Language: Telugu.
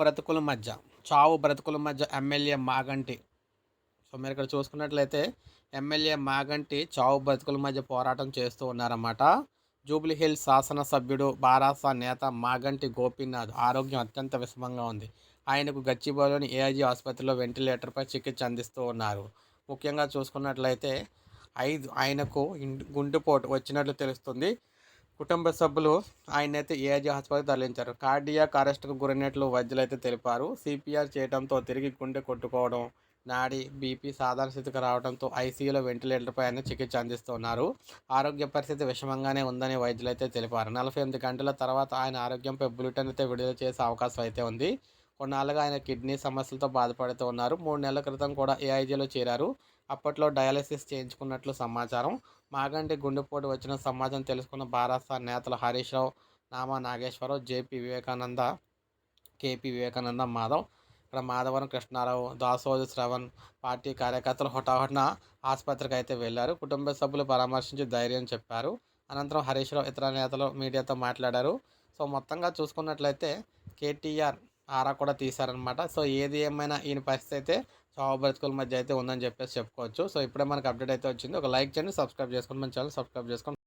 బ్రతుకుల మధ్య చావు బ్రతుకుల మధ్య ఎమ్మెల్యే మాగంటి. సో మీరు ఇక్కడ చూసుకున్నట్లయితే ఎమ్మెల్యే మాగంటి చావు బ్రతుకుల మధ్య పోరాటం చేస్తూ ఉన్నారన్నమాట. జూబ్లీహిల్ శాసనసభ్యుడు బారాసా నేత మాగంటి గోపీనాథ్ ఆరోగ్యం అత్యంత విషమంగా ఉంది. ఆయనకు గచ్చిబౌలిలోని ఏఐజీ ఆసుపత్రిలో వెంటిలేటర్పై చికిత్స అందిస్తూ ఉన్నారు. ముఖ్యంగా చూసుకున్నట్లయితే ఐదు ఆయనకు గుండెపోటు వచ్చినట్లు తెలుస్తుంది. కుటుంబ సభ్యులు ఆయన అయితే ఏఐజీ ఆసుపత్రికి తరలించారు. కార్డియాక్ అరెస్ట్కు గురైనట్లు వైద్యులు అయితే తెలిపారు. సిపిఆర్ చేయడంతో తిరిగి గుండె కొట్టుకోవడం నాడి బీపీ సాధారణ స్థితికి రావడంతో ఐసీయూలో వెంటిలేటర్పై ఆయన చికిత్స అందిస్తున్నారు. ఆరోగ్య పరిస్థితి విషమంగానే ఉందని వైద్యులు అయితే తెలిపారు. నలభై ఎనిమిది గంటల తర్వాత ఆయన ఆరోగ్యంపై బులెటిన్ అయితే విడుదల చేసే అవకాశం అయితే ఉంది. కొన్నాళ్ళుగా ఆయన కిడ్నీ సమస్యలతో బాధపడుతూ ఉన్నారు. మూడు నెలల క్రితం కూడా ఏఐజీలో చేరారు. అప్పట్లో డయాలసిస్ చేయించుకున్నట్లు సమాచారం. మాగంటి గుండెపోటు వచ్చిన సమాజం తెలుసుకున్న బారాసా నేతలు హరీష్ రావు నామా నాగేశ్వరరావు జేపీ వివేకానంద కేపీ వివేకానంద మాధవ్ ఇక్కడ మాధవరం కృష్ణారావు దాసోజు శ్రవణ్ పార్టీ కార్యకర్తలు హుటాహుటిన ఆసుపత్రికి అయితే వెళ్ళారు. కుటుంబ సభ్యులు పరామర్శించి ధైర్యం చెప్పారు. అనంతరం హరీష్ రావు ఇతర నేతలు మీడియాతో మాట్లాడారు. సో మొత్తంగా చూసుకున్నట్లయితే కేటీఆర్ ఆరా కూడా తీశారనమాట. సో ఏది ఏమైనా ఈయన పరిస్థితి అయితే చావు బ్రతుకుల మధ్య అయితే ఉందని చెప్పేసి చెప్పుకోవచ్చు. సో ఇప్పుడే మనకు అప్డేట్ అయితే వచ్చింది. ఒక లైక్ చేయండి సబ్స్క్రైబ్ చేసుకోండి. మన ఛానల్ సబ్స్క్రైబ్ చేసుకోండి.